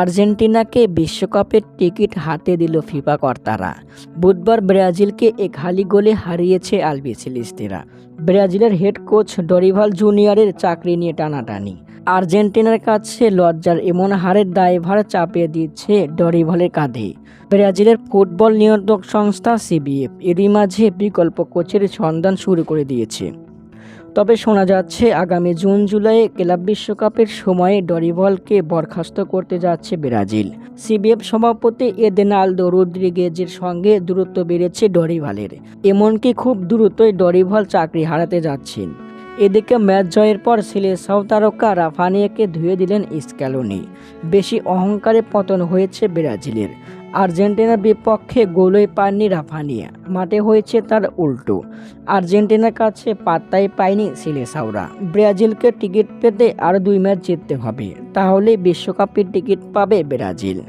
আর্জেন্টিনাকে বিশ্বকাপের টিকিট হাতে দিল ফিফা কর্তারা। বুধবার ব্রাজিলকে এক হালি গোলে হারিয়েছে আলবিসিলিস্তিরা। ব্রাজিলের হেড কোচ ডরিভাল জুনিয়রের চাকরি নিয়ে টানাটানি। আর্জেন্টিনার কাছে লজ্জার এমন হারের দায়ভার চাপিয়ে দিচ্ছে ডরিভালের কাঁধে। ব্রাজিলের ফুটবল নিয়ন্ত্রক সংস্থা সিবিএফ, এরই মাঝে বিকল্প কোচের সন্ধান শুরু করে দিয়েছে। তবে শোনা যাচ্ছে, আগামী জুন জুলাইয়ে ক্লাব বিশ্বকাপের সময়ে ডরিভলকে বরখাস্ত করতে যাচ্ছে ব্রাজিল। সিবিএফ সভাপতি এদেনালদো রদ্রিগেজের সঙ্গে দূরত্ব বেড়েছে ডরিভালের। এমনকি খুব দ্রুতই ডরিভল চাকরি হারাতে যাচ্ছেন। এদিকে ম্যাচ জয়ের পর সিলেসাও তারকা রাফানিয়াকে ধুয়ে দিলেন স্ক্যালোনি বেশি অহংকারে পতন হয়েছে ব্রাজিলের। আর্জেন্টিনার বিপক্ষে গোলই পাননি রাফানিয়া। মাঠে হয়েছে তার উল্টো। আর্জেন্টিনার কাছে পাত্তাই পায়নি সিলেসাওরা। ব্রাজিলকে টিকিট পেতে আর দুই ম্যাচ জিততে হবে। তাহলে বিশ্বকাপের টিকিট পাবে ব্রাজিল।